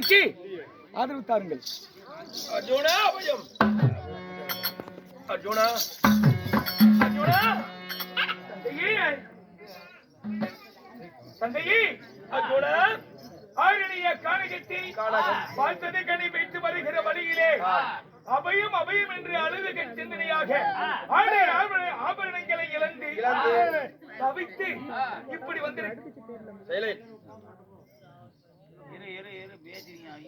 சேனலுக்கு ஆதரவு தாருங்கள். அர்ஜுனா அபயம். அர்ஜுனா. அர்ஜுனா. தந்தையே. தந்தையே. அர்ஜுனா. ஆரணிய காணகத்தை கானகம். வாழ்த்ததை கனி வைத்து வருகிற வழியிலே. அபயம் அபயம் என்று அழுது சிந்தனையாக ஆபரணங்களை இழந்து இழந்து. தவித்து இப்படி வந்து சைலேன்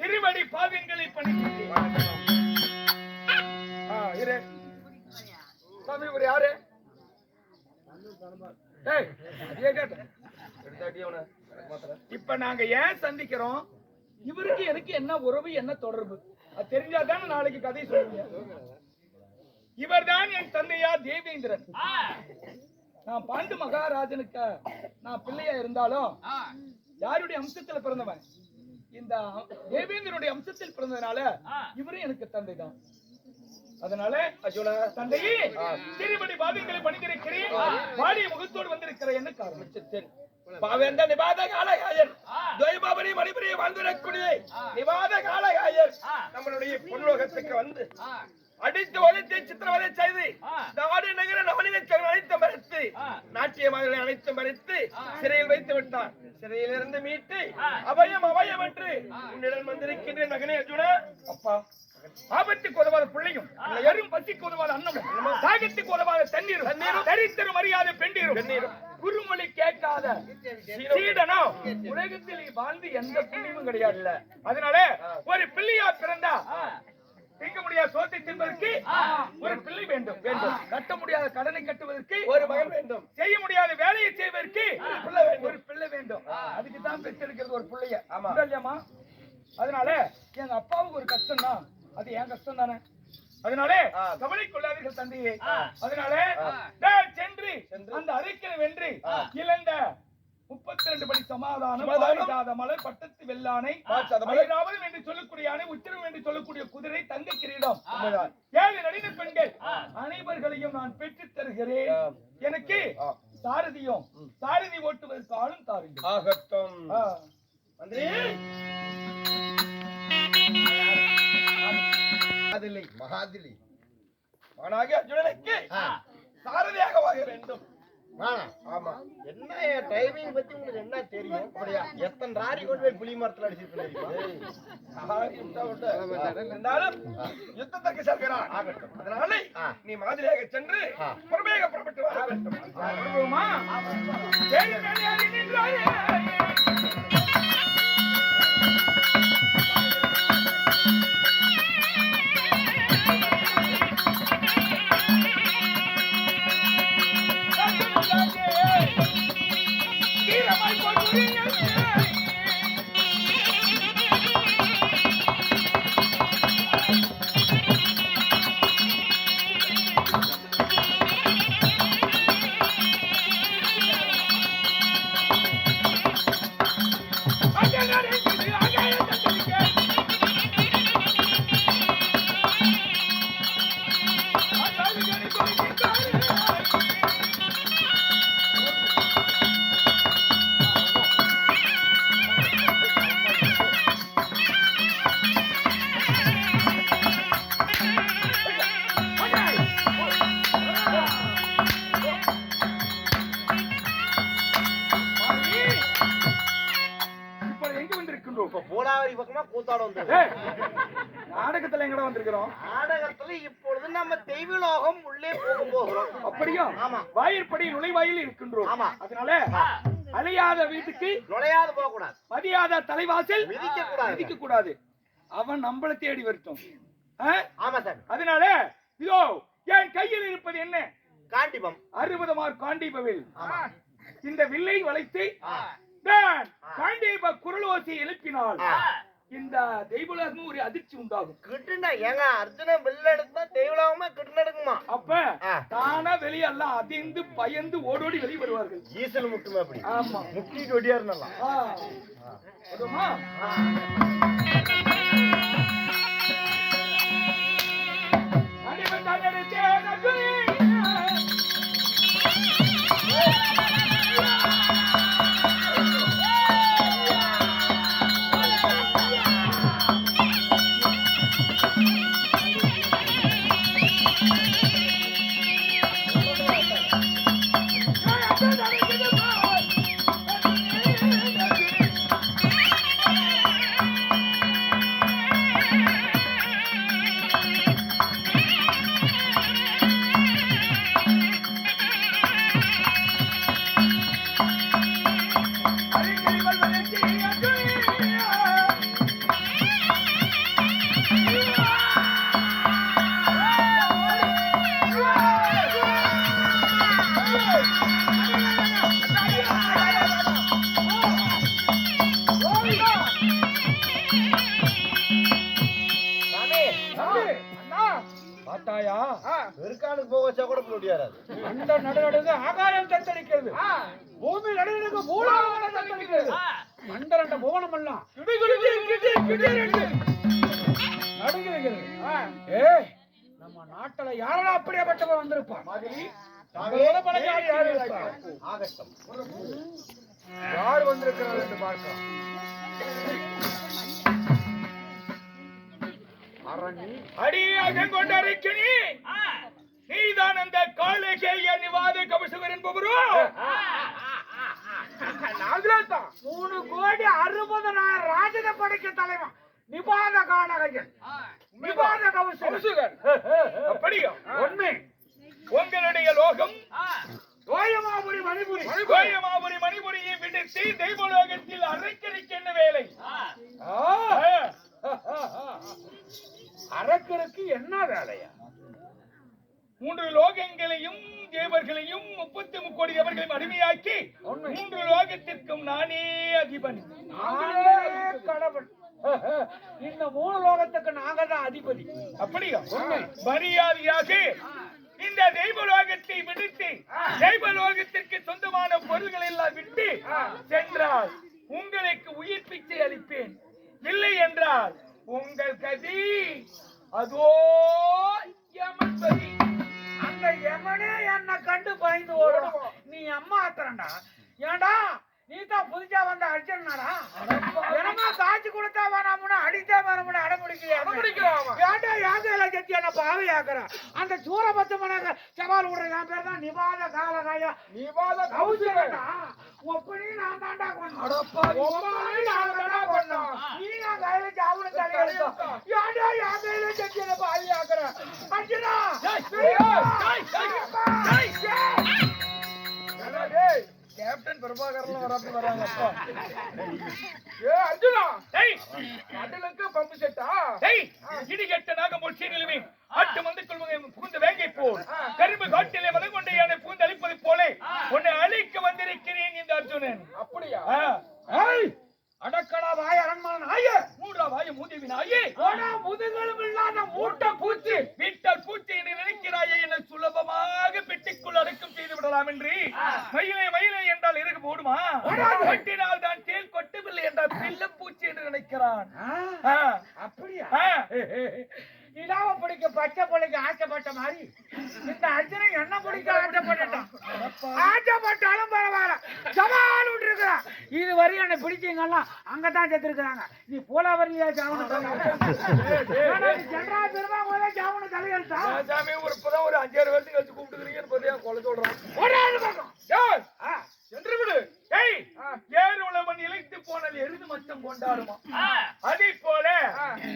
திருவடி பாதங்களை பணிக்கின்றேன். சாமி இவர் யாரு? இப்ப நாங்க ஏன் சந்திக்கிறோம்? இவருக்கு எனக்கு என்ன உறவு என்ன தொடர்பு? அது தெரிஞ்சாதானே நாளைக்கு கதை சொல்லுங்க இவர்தான் என் தந்தையா தேவேந்திரன். நான் பாண்டு மகாராஜனுக்கு நான் பிள்ளையா இருந்தாலும் யாருடைய அம்சத்துல பிறந்தவன்? இந்த தேவேந்திரனுடைய அம்சத்தில் பிறந்ததுனால இவரும் எனக்கு தந்தை தான் அதனால அர்ஜுனா தந்தையே திருவடி பாதங்களை பணிந்திருக்கிறேன். வாடிய முகத்தோடு வந்திருக்கிற என்ன காரணம்? பாவேந்த நிபாத காலகாயன் துவைபாபரி மணிபுரி வந்திடக்கூடிய நிபாத காலகாயன் நம்மளுடைய பொன்லோகத்துக்கு வந்து அடித்து ஒழித்து சித்திரவதை செய்து நாடு நகர நவனிகள் அனைத்து மறைத்து நாட்டிய மகளை அனைத்து மறைத்து சிறையில் வைத்து விட்டான் சிறையிலிருந்து மீட்டு அபயம் அபயம் என்று உன்னிடம் வந்திருக்கின்ற மகனே அர்ஜுனா. அப்பா ஆபத்துக்கு உதவாத பிள்ளையும் எறும் பசிக்கு உதவாத அன்னமும் தாகத்துக்கு உதவாத தண்ணீரும் தரித்திரம் அறியாத பெண்டீரும். குறுமொழி கேட்காத சீடனோ. உலகத்தில் வாழ்ந்து எந்த புண்ணியமும் கிடையாது அதனால ஒரு பிள்ளையா பிறந்தா திங்க முடியாத சோத்தை தின்பதற்கு ஒரு பிள்ளை வேண்டும். வேண்டும். கட்ட முடியாத கடனை கட்டுவதற்கு ஒரு மகன் வேண்டும். செய்ய முடியாத வேலையை செய்வதற்கு ஒரு பிள்ளை வேண்டும். ஒரு பிள்ளை வேண்டும். அதுக்கு தான் பெற்றெடுக்கிறது ஒரு பிள்ளைய. ஆமா. இல்லையாமா அதனால எங்க அப்பாவுக்கு ஒரு கஷ்டம் தான் அது என் கஷ்டம் தானே? அதனால. கவலை கொள்ளாதீர்கள் தந்தையே. அதனால சென்று. அந்த அரைக்கனை வென்று. இழந்த முப்பத்தி ரெண்டு படி சமாதானம். பாரிஜாத மலர் பட்டத்து வெள்ளானை. ஐராவதம் என்று சொல்லக்கூடிய யானை உத்திரம் என்று சொல்லக்கூடிய குதிரை தங்க கிரீடம். ஏழு நடிகர் பெண்கள். அனைவர்களையும் நான் பெற்றுத் தருகிறேன். எனக்கு. சாரதியும் சாரதி ஓட்டுவதற்கு ஆளும் தாருங்கள். ஆகட்டும். மகாதிலி. மகாதிலி. மகனாகி அர்ஜுனனுக்கு சாரதியாக வாங்க வேண்டும். ஆமா. டைமிங் பத்தி உங்களுக்கு என்ன தெரியும்? அப்படியா? எத்தனை ராரி கொண்டு போய் புளி மரத்துல. இருந்தாலும் யுத்தத்திற்கு செல்கிறான். அதனால. நீ மாதிரியாக சென்று ஆ. புறமேக புறப்பட்டு வர கூத்தாட வந்தது ஏய், நாடகத்துல எங்கடா வந்திருக்கிறோம்? நாடகத்துல இப்பொழுது நம்ம தெய்வலோகம் உள்ளே போக போகிறோம். அப்படியும் ஆமா. வாயிற்படி நுழைவாயில் இருக்கின்றோம். ஆமா. அதனால அழியாத வீட்டுக்கு நுழையாது போக கூடாது மதியாத தலைவாசல் மிதிக்க கூடாது. மிதிக்க கூடாது அவன் நம்மள தேடி வரட்டும் ஆ? ஆமா சார் அதனால இதோ என் கையில் இருப்பது என்ன? காண்டிபம். அறுபது மார்க் காண்டீபவில். இந்த வில்லை வளைத்து காண்டீப குரலோசை எழுப்பினால் ஆ. இந்த தெய்வலகமும் ஒரு அதிர்ச்சி உண்டாகும். கிட்டுண்டா ஏங்க அர்ஜுனன் வெளில எடுத்தா தெய்வலோகமா கிட்டு எடுக்குமா? அப்ப. தானா வெளியெல்லாம் அதிர்ந்து பயந்து ஓடோடி வெளியே வருவார்கள். ஈசல் முட்டுமே அப்படி. ஆமா. முட்டிட்டு ஒடியாரு நல்லா மாட்டாயா? வெறுக்கானுக்கு போக வச்சா கூட போக முடியாது அந்த நடுநடுங்க ஆகாயம் தத்தளிக்கிறது. பூமி நடுநடுங்க பூலோகம் தத்தளிக்கிறது. அந்த ரெண்டு புவனம் எல்லாம் நடுங்கிறது ஏ நம்ம நாட்டுல யாரா அப்படியேப்பட்டவன் வந்திருப்பான் நம்மளோட பலசாலி யாரு இருப்பா? ஆகட்டம். யார் வந்திருக்கிறார் என்று பார்க்கலாம். அடியாக கொண்டறிக்கணி நீதான் அந்த காலேஜேய நிவாத கபசுவர் என்பவரோ? நாங்களே தான் மூணு கோடி அறுபதனாயிரம் ராஜத படைக்க தலைவன். நிபாத காணகன் நிபாத கவுசுகன் அப்படியா? உண்மை. உங்களுடைய லோகம்? ஓயமாபுரி மணிபுரி. கோயமாபுரி மணிபுரியை விடுத்து தெய்வலோகத்தில் அரைக்கறிக்கு என்ன வேலை? அரக்கருக்கு என்ன வேலையா? மூன்று லோகங்களையும் தேவர்களையும் முப்பத்தி முக்கோடி தேவர்களையும் அடிமையாக்கி. மூன்று லோகத்திற்கும் நானே அதிபன். கடவுள். இந்த மூணு லோகத்துக்கு நாங்க தான் அதிபதி. அப்படியா. மரியாதையாக இந்த தெய்வலோகத்தை விடுத்து தெய்வலோகத்திற்கு சொந்தமான பொருள்கள் எல்லாம் விட்டு சென்றால் உங்களுக்கு உயிர் பிச்சை அளிப்பேன். இல்லை என்றால் உங்கள் கதி. அதோ யமன்பதி அந்த யமனே என்ன கண்டு பயந்து ஓடும் நீ அம்மா ஆத்திரண்டா ஏண்டா நீ தான் புதுசா வந்த அர்ஜுனாடா எனமா காய்ச்சி கொடுத்தா வேணாம்னு அடித்தா வேணாம்னு அடம்பிடிக்கிறா அடம்பிடிக்கிறான் ஏண்டா யாகையில கட்டி என்ன பாவி ஆக்குற அந்த சூரபத்து மனக சவால் விடுற என் பேர் தான் நிவாத காலகாயா நிவாத கௌசலடா ஒப்பனி நான் தாண்டா கொண்டோம் ஒப்பனி நான் தாண்டா கொண்டோம் நீ நான் கையில ஜாவுன தலையெடுத்தா ஏண்டா யாகையில கட்டி என்ன பாவி ஆக்குற. அர்ஜுனா கேப்டன் பிரபாகரன் வராப்பி வராங்க அப்பா. ஏ அர்ஜுனா! டேய் கடலுக்கு பம்பு செட்டா? டேய் இடி கெட்ட நாக முட்சி நிலுவி ஆட்டு மந்தைக்குள் முக- புகுந்த வேங்கை போல். கரும்பு காட்டிலே மதம் கொண்ட யானை புகுந்து அழிப்பது போலே உன்னை அழிக்க வந்திருக்கிறேன் இந்த அர்ஜுனன். அப்படியா? ஏய்! அடக்கடா வாய் அரண்மனை நாயே. மூன்றா வாய மூதேவி நாயே. போடா முதுகெலும்பு இல்லாத மூட்டை பூச்சி. வீட்டால் பூச்சி என்று நினைக்கிறாயே என சுலபமாக பெட்டிக்குள் அடக்கம் செய்து விடலாம் என்று. மயிலை மயிலை என்றால் இறகு போடுமா? கொட்டினால் தான் தேல் கொட்டவில்லை என்றால் பில்ல பூச்சி என்று நினைக்கிறான். அப்படியா. இலாவ பிடிக்க பச்சை பிள்ளைக்கு ஆசைப்பட்ட மாதிரி இந்த அர்ஜுனன் என்ன பிடிக்க ஆசைப்பட்டுட்டான் ஆசைப்பட்டாலும் பரவாயில்ல சவால் விட்டுருக்கிறான் இது வரையும் என்னை பிடிச்சீங்கன்னா அங்கதான் செத்துருக்காங்க நீ போல வரலையா சாவன ஜென்ரா பெருமா போல சாவன தலையெழுத்தா? ராஜாமே ஒரு இப்பதான் ஒரு அஞ்சாறு வருஷம் கழிச்சு கூப்பிட்டுக்கிறீங்கன்னு பார்த்தா கொலை சொல்றான். அதே போல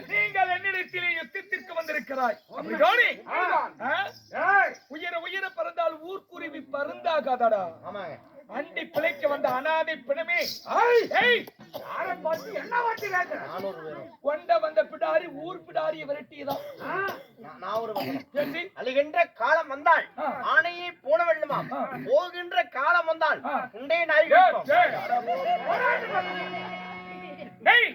நீங்கள் என்னிடத்திலே யுத்தத்திற்கு வந்திருக்கிறாய். உயர உயர பறந்தால் ஊர்க்குருவி பருந்தாகாதடா. ஆமாங்க. அண்டி பிழைக்க வந்த அனாதை பிணமே கொண்ட வந்த பிடாரி ஊர் பிடாரியை விரட்டியதான்? அழுகின்ற காலம் வந்தால். ஆணையை போன வெள்ளமாம் போகின்ற காலம் வந்தால். உண்டே நாய் ஏய், ஏய், அட டேய்,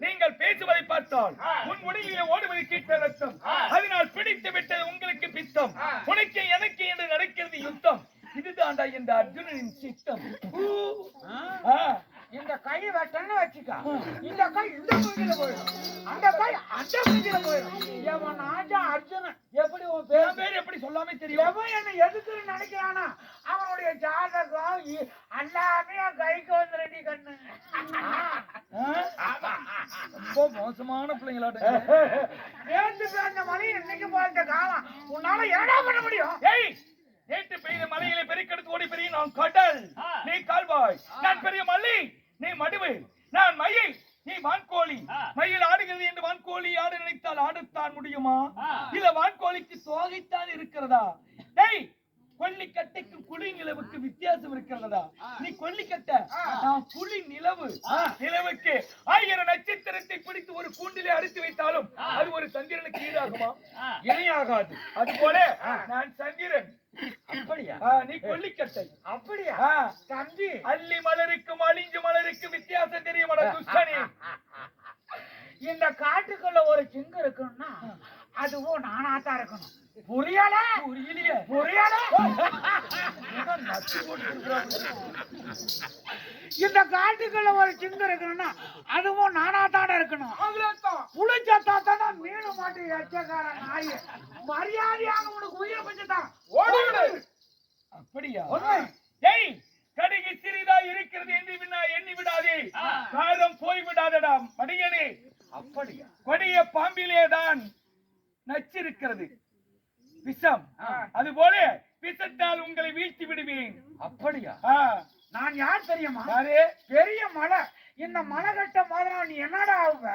நீங்கள் பேசுவதை பார்த்தால் உன் உடலிலே ஓடுவது கீட்ட ரத்தம். அதனால் பிடித்து விட்டது உங்களுக்கு பித்தம். உனக்கு எனக்கு என்று நடக்கிறது யுத்தம். இதுதான்டா இந்த அர்ஜுனனின் சித்தம். இந்த கை வெட்டன்னு வச்சுக்க. இந்த கை இந்த மூஞ்சில போயிடும். அந்த கை அந்த மூஞ்சில போயிடும். எவன் ஆஜா அர்ஜுனன்? எப்படி உன் பேர்? பேர் எப்படி சொல்லாம தெரியும். எவன் என்ன எதுக்குன்னு நினைக்கிறானா? அவனுடைய ஜாதகம் எல்லாமே என் கைக்கு வந்துருடி கண்ணு. ஆ? ரொம்ப மோசமான பிள்ளைங்களாட்ட. நேற்று பிறந்த மணி இன்னைக்கு பார்த்த காலம். உன்னால ஏடா பண்ண முடியும்? ஏய் நேற்று பெய்த மலையிலே பெருக்கெடுத்து ஓடி பெரிய நான் கடல். நீ கால்வாய். நான் பெரிய மல்லி. நீ மடுவு. நான் மயில். நீ வான்கோழி. மயில் ஆடுகிறது என்று வான்கோழி ஆட நினைத்தால் ஆடத்தான் முடியுமா? இல்ல வான்கோழிக்கு தோகைத்தான் இருக்கிறதா? டேய் கொல்லிக்கட்டைக்கும் குழி நிலவுக்கு வித்தியாசம் இருக்கிறதா? நீ கொல்லிக்கட்டை நான் புலி நிலவு. நிலவுக்கு ஆயிரம் நட்சத்திரத்தை பிடித்து ஒரு கூண்டிலே அடித்து வைத்தாலும் அது ஒரு சந்திரனுக்கு ஈடாகுமா? இணையாகாது. அது போல நான் சந்திரன். அப்படியா? நீ கொல்லிக்கட்டை. அப்படியா? தம்பி. அள்ளி மலருக்கும் அழிஞ்சு மலருக்கும் வித்தியாசம் தெரியும் இந்த காட்டுக்குள்ள ஒரு சிங்கம் இருக்கணும்னா அதுவும் நானா தான் இருக்கணும். புரியல? புரியலையே. புரியல? இந்த காட்டுக்குள்ள ஒரு சிங்கம் இருக்கணும்னா அதுவும் நானா தானே இருக்கணும் புளிச்சா தாத்தானா மீன் மாட்டு எச்சக்கார நாய். மரியாதையாக அப்படியா? உண்மை. ஏய் கடுகு சிறிதா இருக்கிறது என்று வினா எண்ணி விடாதே. காலம் போய் விடாதடா மடியனே. அப்படியா? கொடிய பாம்பிலே தான் நச்சிருக்கிறது. விஷம். அதுபோல விஷத்தால் உங்களை வீழ்த்தி விடுவேன். அப்படியா? நான் யார் தெரியுமா? யாரு? பெரிய மலை. இந்த மலை கட்ட மாதிரி நீ என்னடா ஆகுவ?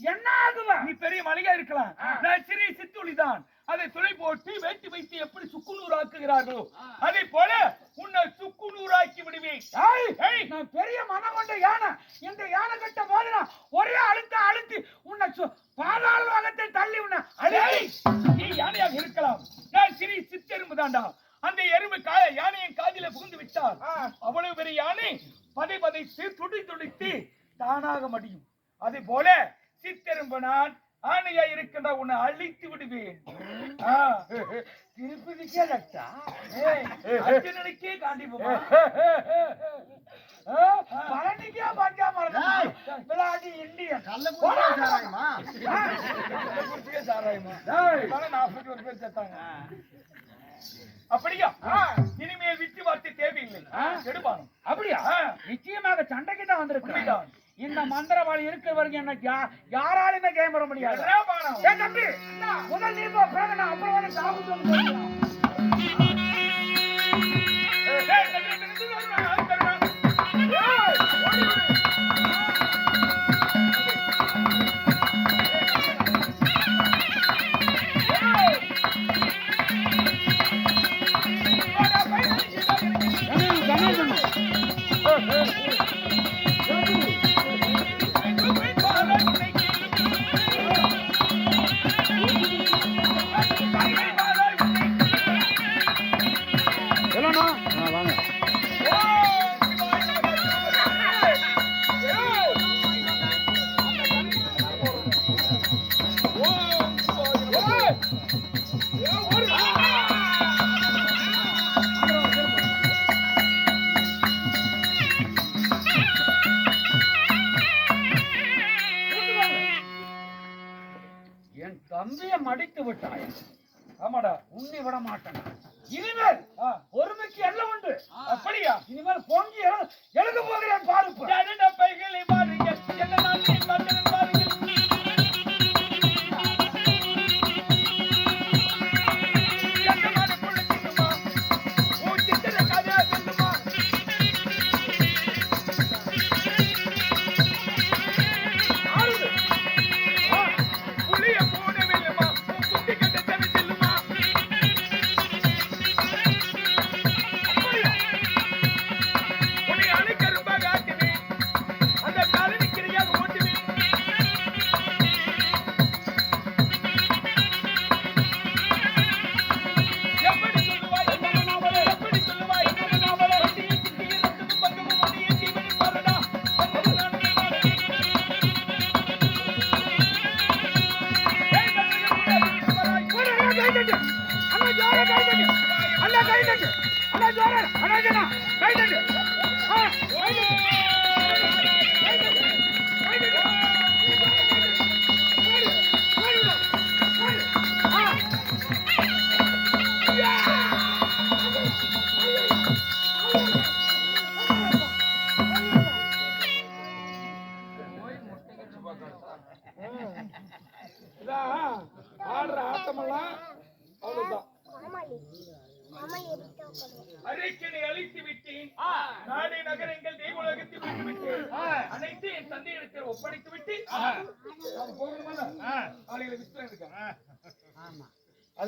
என்ன ஆகுவ நீ பெரிய மலையா இருக்கலாம். நான் சிறிய சித்துளி தான் அதை துளை போட்டு வேட்டி வைத்து எப்படி சுக்குநூறு ஆக்குகிறார்களோ அதே போல உன்னை சுக்குநூறாக்கி விடுவேன். ஏய், ஏய், நான் பெரிய மனம் கொண்ட யானை. இந்த யானை கட்ட போது நான் ஒரே அழுத்த அழுத்தி உன்னை பாதாள லோகத்தில் தள்ளி உன்னை அழி ஏய், நீ யானையாக இருக்கலாம். நான் சிறிய சித்தெரும்பு தாண்டா. அந்த எறும்பு கா யானையின் காதில புகுந்து விட்டால் அவ்வளவு பெரிய யானை பதை பதைத்து துடி துடித்து தானாக மடியும் அதே போல சித்தெரும்பு நான் ஆணையா இருக்கின்ற உன்னை அழித்து விடுவேன் ஆ, திருப்பதிக்கே லட்டா ஏய், காண்டிபமா பழனிக்கே பஞ்சா மரம் விளையாடி அப்படியா? வார்த்தை தேவையில்லை. கெடுபானம். அப்படியா? நிச்சயமாக சண்டைக்கு தான் வந்திருக்கிறேன். இந்த மந்திரவாளி இருக்கிற வரைக்கும் என்ன யாராலுமே கேம் வர முடியாது. முதல் நீ அப்புறம் வந்து Hey, let me welcome.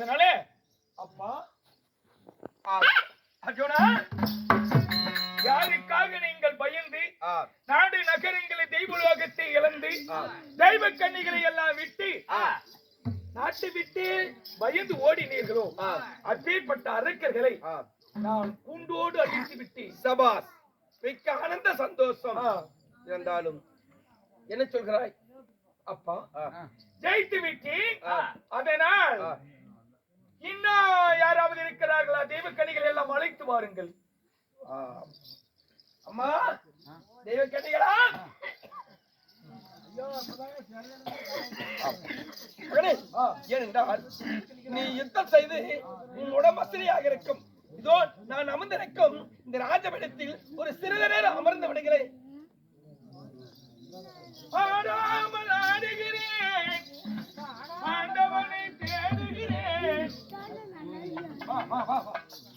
அதனால அப்பா அர்ஜுனா யாருக்காக நீங்கள் பயந்து நாடு நகரங்களை தெய்வலோகத்தை இழந்து தெய்வ கன்னிகளை எல்லாம் விட்டு நாட்டை விட்டு பயந்து ஓடினீர்களோ அப்பேற்பட்ட அரக்கர்களை நான் கூண்டோடு அழித்து விட்டேன். சபாஸ். மிக்க ஆனந்த சந்தோஷம். இருந்தாலும் என்ன சொல்கிறாய்? அப்பா ஜெயித்து விட்டேன். ஆ. அதனால். இன்னும் யாராவது இருக்கிறார்களா? தெய்வக்கணிகள் எல்லாம் அழைத்து வாருங்கள். அம்மா தெய்வக்கணிகளா ஏனென்றால் நீ யுத்தம் செய்து உன் வசதியாக இருக்கும். இதோ நான் அமர்ந்திருக்கும் இந்த ராஜபடத்தில் ஒரு சிறிது நேரம் அமர்ந்து விடுகிறேன். ஆடாமல் ஆடுகிறேன். ஆண்டவனை தேடுகிறேன் வா வா வா வா